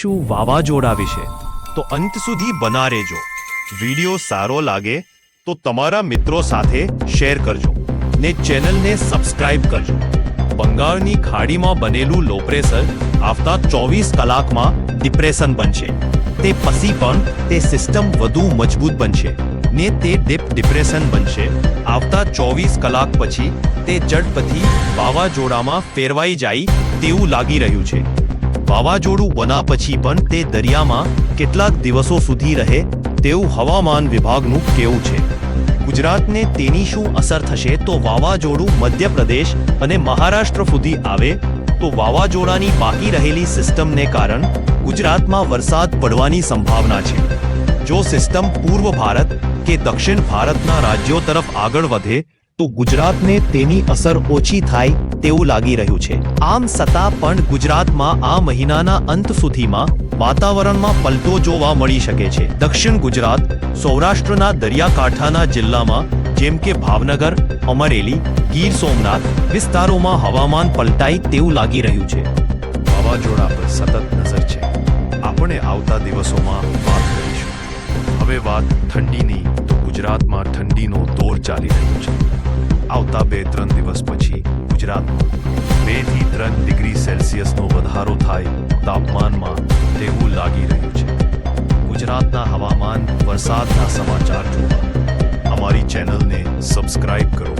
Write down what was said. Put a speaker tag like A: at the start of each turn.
A: જાણીશું વાવાઝોડા વિશે.
B: તો અંત સુધી બના રહેજો. વિડિયો સારો લાગે તો તમારા મિત્રો સાથે શેર કરજો ને ચેનલને સબસ્ક્રાઇબ કરજો. બંગાળની ખાડીમાં બનેલું લો પ્રેશર આવતા ચોવીસ કલાકમાં ડિપ્રેશન બનશે. તે પછી પણ તે સિસ્ટમ વધુ મજબૂત બનશે ને તે ડીપ ડિપ્રેશન બનશે. આવતા ચોવીસ કલાક પછી તે ઝડપથી વાવાઝોડામાં ફેરવાઈ જાય તેવું લાગી રહ્યું છે. વાવાઝોડું બના પછી પણ તે દરિયામાં કેટલાક દિવસો સુધી રહે તેવું હવામાન વિભાગનું કહેવું છે. ગુજરાતને તેની શું અસર થશે તો વાવાઝોડું મધ્યપ્રદેશ અને મહારાષ્ટ્ર સુધી આવે તો વાવાઝોડાની બાકી રહેલી સિસ્ટમને કારણ ગુજરાતમાં વરસાદ પડવાની સંભાવના છે. જો સિસ્ટમ પૂર્વ ભારત કે દક્ષિણ ભારતના રાજ્યો તરફ આગળ વધે તો ગુજરાતને તેની અસર ઓછી થાય તેવું લાગી રહ્યું છે. આમ છતાં પણ ગુજરાતમાં આ મહિનાના અંત સુધીમાં વાતાવરણમાં પલટો જોવા મળી શકે છે. દક્ષિણ ગુજરાત, સૌરાષ્ટ્રના દરિયાકાંઠાના જિલ્લામાં, જેમ કે ભાવનગર, અમરેલી, ગીર સોમનાથ વિસ્તારોમાં હવામાન પલટાય તેવું લાગી રહ્યું છે. વાવાઝોડા પર સતત નજર છે. આપણે આવતા દિવસોમાં વાત કરીશું. હવે વાત ઠંડીની ગુજરાતમાં ઠંડીનો દોર ચાલી રહ્યો છે. આવતા બે ત્રણ દિવસ પછી ગુજરાતમાં બેથી ત્રણ ડિગ્રી સેલ્સિયસનો વધારો થાય તાપમાનમાં તેવું લાગી રહ્યું છે. ગુજરાતના હવામાન વરસાદના સમાચાર જોવા. અમારી ચેનલને સબસ્ક્રાઇબ કરો.